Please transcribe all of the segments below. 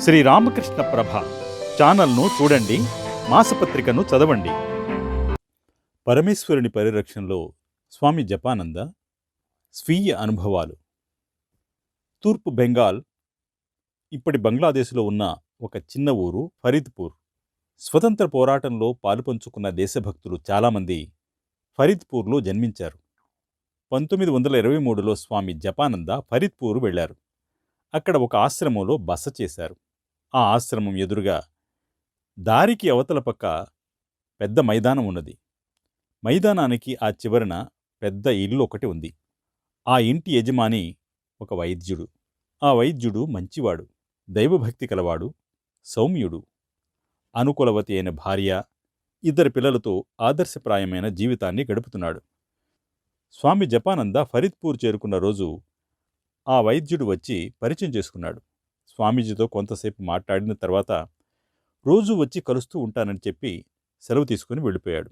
శ్రీ రామకృష్ణ ప్రభ ఛానల్ను చూడండి మాసపత్రికను చదవండి. పరమేశ్వరుని పరిరక్షణలో స్వామి జపానంద స్వీయ అనుభవాలు. తూర్పు బెంగాల్ ఇప్పటి బంగ్లాదేశ్లో ఉన్న ఒక చిన్న ఊరు ఫరీద్పూర్. స్వతంత్ర పోరాటంలో పాలుపంచుకున్న దేశభక్తులు చాలామంది ఫరీద్పూర్లో జన్మించారు. పంతొమ్మిది వందల ఇరవై మూడులో స్వామి జపానంద ఫరీద్పూర్ వెళ్ళారు అక్కడ ఒక ఆశ్రమంలో బస చేశారు. ఆ ఆశ్రమం ఎదురుగా దారికి అవతల పక్క పెద్ద మైదానం ఉన్నది. మైదానానికి ఆ చివరన పెద్ద ఇల్లు ఒకటి ఉంది. ఆ ఇంటి యజమాని ఒక వైద్యుడు. ఆ వైద్యుడు మంచివాడు దైవభక్తి కలవాడు సౌమ్యుడు అనుకూలవతి అయిన భార్య ఇద్దరు పిల్లలతో ఆదర్శప్రాయమైన జీవితాన్ని గడుపుతున్నాడు. స్వామి జపానంద ఫరీద్పూర్ చేరుకున్న రోజు ఆ వైద్యుడు వచ్చి పరిచయం చేసుకున్నాడు. స్వామీజీతో కొంతసేపు మాట్లాడిన తర్వాత రోజు వచ్చి కలుస్తూ ఉంటానని చెప్పి సెలవు తీసుకుని వెళ్ళిపోయాడు.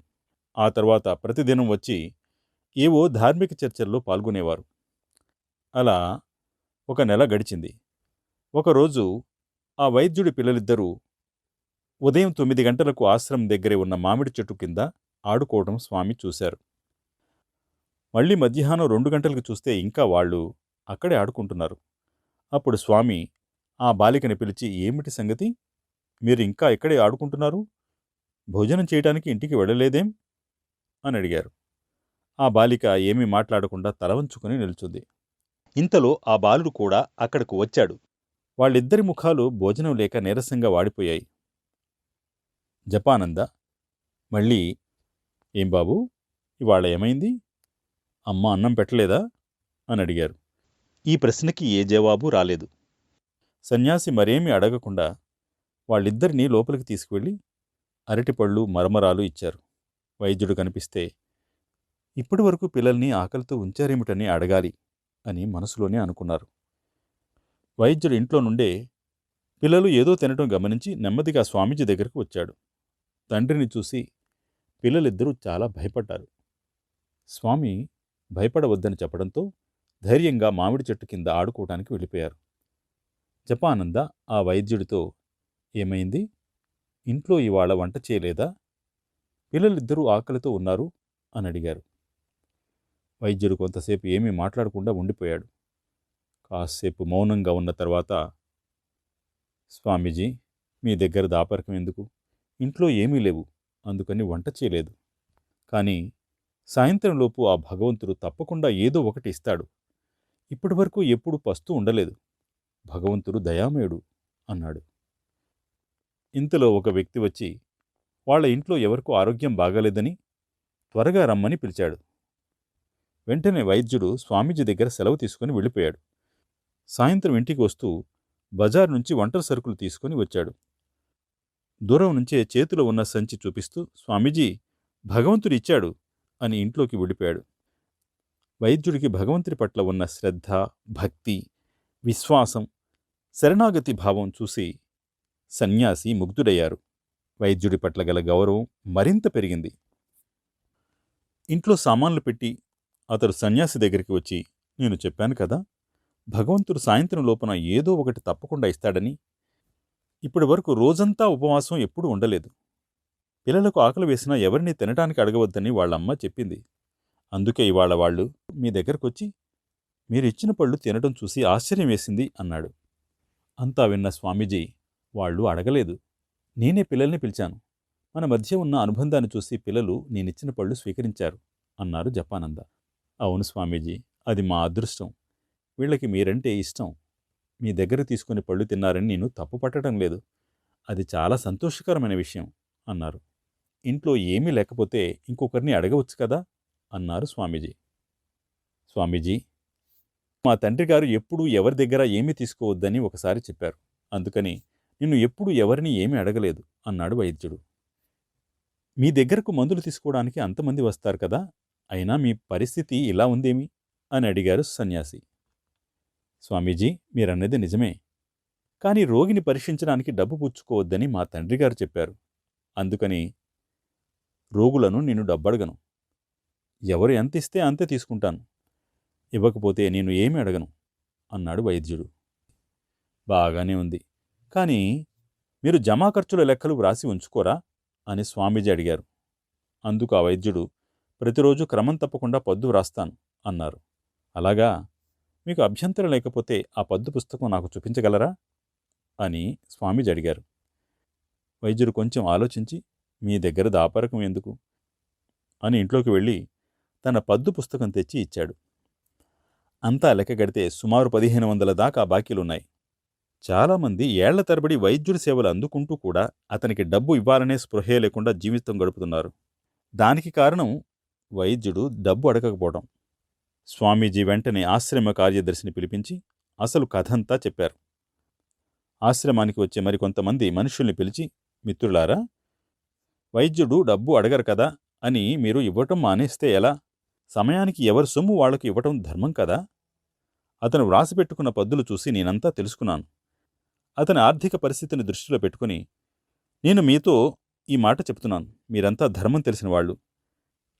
ఆ తర్వాత ప్రతిదినం వచ్చి ఏవో ధార్మిక చర్చల్లో పాల్గొనేవారు. అలా ఒక నెల గడిచింది. ఒకరోజు ఆ వైద్యుడి పిల్లలిద్దరూ ఉదయం తొమ్మిది గంటలకు ఆశ్రమం దగ్గరే ఉన్న మామిడి చెట్టు కింద ఆడుకోవడం స్వామి చూశారు. మళ్ళీ మధ్యాహ్నం రెండు గంటలకు చూస్తే ఇంకా వాళ్ళు అక్కడే ఆడుకుంటున్నారు. అప్పుడు స్వామి ఆ బాలికని పిలిచి ఏమిటి సంగతి? మీరు ఇంకా ఇక్కడే ఆడుకుంటున్నారు? భోజనం చేయటానికి ఇంటికి వెళ్ళలేదేం? అని అడిగారు. ఆ బాలిక ఏమీ మాట్లాడకుండా తలవంచుకుని నిల్చుంది. ఇంతలో ఆ బాలుడు కూడా అక్కడకు వచ్చాడు. వాళ్ళిద్దరి ముఖాలు భోజనం లేక నీరసంగా వాడిపోయాయి. జపానంద మళ్ళీ ఏం బాబు? ఇవాళ ఏమైంది? అమ్మ అన్నం పెట్టలేదా? అని అడిగారు. ఈ ప్రశ్నకి ఏ జవాబు రాలేదు. సన్యాసి మరేమీ అడగకుండా వాళ్ళిద్దరినీ లోపలికి తీసుకువెళ్ళి అరటిపళ్ళు మరమరాలు ఇచ్చారు. వైద్యుడు కనిపిస్తే ఇప్పటి వరకు పిల్లల్ని ఆకలితో ఉంచారేమిటని అడగాలి అని మనసులోనే అనుకున్నారు. వైద్యుడు ఇంట్లో నుండే పిల్లలు ఏదో తినటం గమనించి నెమ్మదిగా స్వామీజీ దగ్గరకు వచ్చాడు. తండ్రిని చూసి పిల్లలిద్దరూ చాలా భయపడ్డారు. స్వామి భయపడవద్దని చెప్పడంతో ధైర్యంగా మామిడి చెట్టు కింద ఆడుకోవటానికి వెళ్ళిపోయారు. జపానంద? ఆ వైద్యుడితో ఏమైంది? ఇంట్లో ఇవాళ వంట చేయలేదా? పిల్లలిద్దరూ ఆకలితో ఉన్నారు? అని అడిగారు. వైద్యుడు కొంతసేపు ఏమీ మాట్లాడకుండా ఉండిపోయాడు. కాసేపు మౌనంగా ఉన్న తర్వాత స్వామీజీ మీ దగ్గర దాపరికం ఎందుకు? ఇంట్లో ఏమీ లేవు అందుకని వంట చేయలేదు. కానీ సాయంత్రంలోపు ఆ భగవంతుడు తప్పకుండా ఏదో ఒకటి ఇస్తాడు. ఇప్పటివరకు ఎప్పుడు పస్తూ ఉండలేదు. భగవంతుడు దయామయుడు అన్నాడు. ఇంతలో ఒక వ్యక్తి వచ్చి వాళ్ళ ఇంట్లో ఎవరికూ ఆరోగ్యం బాగాలేదని త్వరగా రమ్మని పిలిచాడు. వెంటనే వైద్యుడు స్వామీజీ దగ్గర సెలవు తీసుకుని వెళ్ళిపోయాడు. సాయంత్రం ఇంటికి వస్తూ బజార్ నుంచి వంటల సరుకులు తీసుకుని వచ్చాడు. దూరం నుంచే చేతిలో ఉన్న సంచి చూపిస్తూ స్వామీజీ భగవంతుడు ఇచ్చాడు అని ఇంట్లోకి వెళ్ళిపోయాడు. వైద్యుడికి భగవంతుడి పట్ల ఉన్న శ్రద్ధ భక్తి విశ్వాసం శరణాగతి భావం చూసి సన్యాసి ముగ్ధుడయ్యారు. వైద్యుడి పట్ల గల గౌరవం మరింత పెరిగింది. ఇంట్లో సామాన్లు పెట్టి అతడు సన్యాసి దగ్గరికి వచ్చి నేను చెప్పాను కదా భగవంతుడు సాయంత్రం లోపన ఏదో ఒకటి తప్పకుండా ఇస్తాడని. ఇప్పటి వరకు రోజంతా ఉపవాసం ఎప్పుడూ ఉండలేదు. పిల్లలకు ఆకలి వేసినా ఎవరిని తినటానికి అడగవద్దని వాళ్ళమ్మ చెప్పింది. అందుకే ఇవాళ వాళ్ళు మీ దగ్గరకొచ్చి మీరు ఇచ్చిన పళ్ళు తినడం చూసి ఆశ్చర్యం వేసింది అన్నాడు. అంతా విన్న స్వామీజీ వాళ్ళు అడగలేదు. నేనే పిల్లల్ని పిలిచాను. మన మధ్య ఉన్న అనుబంధాన్ని చూసి పిల్లలు నేనిచ్చిన పళ్ళు స్వీకరించారు అన్నారు జపానంద. అవును స్వామీజీ అది మా అదృష్టం. వీళ్ళకి మీరంటే ఇష్టం. మీ దగ్గర తీసుకుని పళ్ళు తిన్నారని నేను తప్పు పట్టడం లేదు. అది చాలా సంతోషకరమైన విషయం అన్నారు. ఇంట్లో ఏమీ లేకపోతే ఇంకొకరిని అడగవచ్చు కదా? అన్నారు స్వామీజీ. స్వామీజీ మా తండ్రి గారు ఎప్పుడూ ఎవరి దగ్గర ఏమీ తీసుకోవద్దని ఒకసారి చెప్పారు. అందుకని నిన్ను ఎప్పుడూ ఎవరిని ఏమీ అడగలేదు అన్నాడు వైద్యుడు. మీ దగ్గరకు మందులు తీసుకోవడానికి అంతమంది వస్తారు కదా అయినా మీ పరిస్థితి ఇలా ఉందేమి? అని అడిగారు సన్యాసి. స్వామీజీ మీరన్నది నిజమే. కానీ రోగిని పరీక్షించడానికి డబ్బు పుచ్చుకోవద్దని మా తండ్రి గారు చెప్పారు. అందుకని రోగులను నేను డబ్బడగను. ఎవరు ఎంత ఇస్తే అంతే తీసుకుంటాను. ఇవ్వకపోతే నేను ఏమి అడగను? అన్నాడు వైద్యుడు. బాగానే ఉంది. కానీ మీరు జమా ఖర్చుల లెక్కలు వ్రాసి ఉంచుకోరా? అని స్వామీజీ అడిగారు. అందుకు ఆ వైద్యుడు ప్రతిరోజు క్రమం తప్పకుండా పద్దు వ్రాస్తాను అన్నారు. అలాగా? మీకు అభ్యంతరం లేకపోతే ఆ పద్దు పుస్తకం నాకు చూపించగలరా? అని స్వామీజీ అడిగారు. వైద్యుడు కొంచెం ఆలోచించి మీ దగ్గర దాపరకం ఎందుకు? అని ఇంట్లోకి వెళ్ళి తన పద్దు పుస్తకం తెచ్చి ఇచ్చాడు. అంతా లెక్క గడితే సుమారు పదిహేను వందల దాకా బాకీలున్నాయి. చాలామంది ఏళ్ళ తరబడి వైద్యుడి సేవలు అందుకుంటూ కూడా అతనికి డబ్బు ఇవ్వాలనే స్పృహే లేకుండా జీవితం గడుపుతున్నారు. దానికి కారణం వైద్యుడు డబ్బు అడగకపోవడం. స్వామీజీ వెంటనే ఆశ్రమ కార్యదర్శిని పిలిపించి అసలు కథంతా చెప్పారు. ఆశ్రమానికి వచ్చే మరికొంతమంది మనుషుల్ని పిలిచి మిత్రులారా వైద్యుడు డబ్బు అడగరు కదా అని మీరు ఇవ్వటం మానేస్తే ఎలా? సమయానికి ఎవరి సొమ్ము వాళ్ళకు ఇవ్వటం ధర్మం కదా? అతను వ్రాసిపెట్టుకున్న పద్దులు చూసి నేనంతా తెలుసుకున్నాను. అతని ఆర్థిక పరిస్థితిని దృష్టిలో పెట్టుకుని నేను మీతో ఈ మాట చెప్తున్నాను. మీరంతా ధర్మం తెలిసిన వాళ్ళు.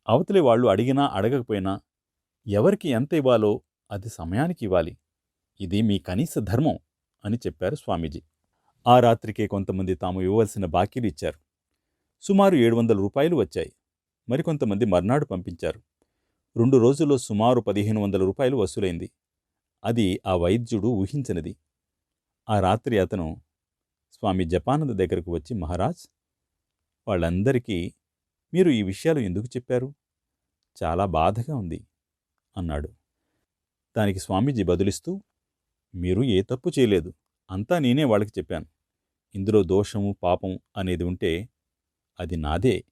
అవతలి వాళ్ళు అడిగినా అడగకపోయినా ఎవరికి ఎంత ఇవ్వాలో అది సమయానికి ఇవ్వాలి. ఇది మీ కనీస ధర్మం అని చెప్పారు స్వామీజీ. ఆ రాత్రికే కొంతమంది తాము ఇవ్వవలసిన బాకీలు ఇచ్చారు. సుమారు ఏడు వందల రూపాయలు వచ్చాయి. మరికొంతమంది మర్నాడు పంపించారు. రెండు రోజుల్లో సుమారు పదిహేను వందల రూపాయలు వసూలైంది. అది ఆ వైద్యుడు ఊహించినది. ఆ రాత్రి అతను స్వామి జపానంద దగ్గరకు వచ్చి మహారాజ్ వాళ్ళందరికీ మీరు ఈ విషయాలు ఎందుకు చెప్పారు? చాలా బాధగా ఉంది అన్నాడు. దానికి స్వామీజీ బదులిస్తూ మీరు ఏ తప్పు చేయలేదు. అంతా నేనే వాళ్ళకి చెప్పాను. ఇందులో దోషము పాపం అనేది ఉంటే అది నాదే.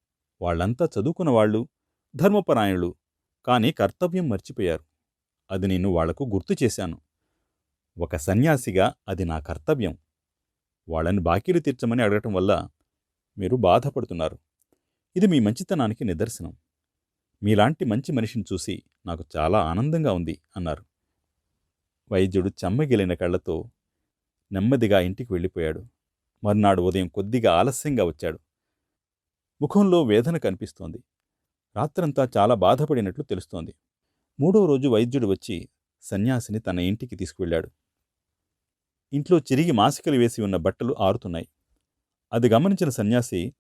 వాళ్ళంతా చదువుకున్న వాళ్ళు ధర్మపరాయణులు కానీ కర్తవ్యం మర్చిపోయారు. అది నేను వాళ్ళకు గుర్తు చేశాను. ఒక సన్యాసిగా అది నా కర్తవ్యం. వాళ్ళని బాకీలు తీర్చమని అడగటం వల్ల మీరు బాధపడుతున్నారు. ఇది మీ మంచితనానికి నిదర్శనం. మీలాంటి మంచి మనిషిని చూసి నాకు చాలా ఆనందంగా ఉంది అన్నారు. వైద్యుడు చెమ్మగిలిన కళ్ళతో నెమ్మదిగా ఇంటికి వెళ్ళిపోయాడు. మర్నాడు ఉదయం కొద్దిగా ఆలస్యంగా వచ్చాడు. ముఖంలో వేదన కనిపిస్తోంది. రాత్రంతా చాలా బాధపడినట్లు తెలుస్తోంది. మూడో రోజు వైద్యుడు వచ్చి సన్యాసిని తన ఇంటికి తీసుకువెళ్ళాడు. ఇంట్లో చిరిగి మాసికలు వేసి ఉన్న బట్టలు ఆరుతున్నాయి. అది గమనించిన సన్యాసి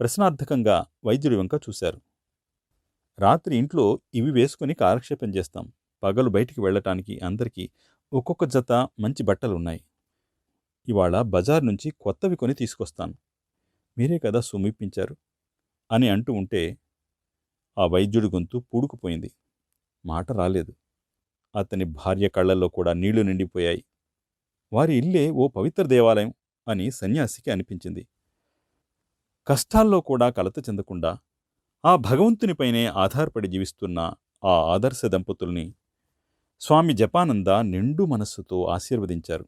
ప్రశ్నార్థకంగా వైద్యుడి వంక చూశారు. రాత్రి ఇంట్లో ఇవి వేసుకుని కాలక్షేపం చేస్తాం. పగలు బయటికి వెళ్ళటానికి అందరికీ ఒక్కొక్క జత మంచి బట్టలున్నాయి. ఇవాళ బజార్ నుంచి కొత్తవి కొని తీసుకొస్తాను. మీరే కదా సుమిప్పించారు అని అంటూ ఉంటే ఆ వైద్యుడి గొంతు పూడుకుపోయింది. మాట రాలేదు. అతని భార్య కళ్ళల్లో కూడా నీళ్ళు నిండిపోయాయి. వారి ఇల్లే ఓ పవిత్ర దేవాలయం అని సన్యాసికి అనిపించింది. కష్టాల్లో కూడా కలత చెందకుండా ఆ భగవంతునిపైనే ఆధారపడి జీవిస్తున్న ఆ ఆదర్శ దంపతుల్ని స్వామి జపానంద నిండు మనస్సుతో ఆశీర్వదించారు.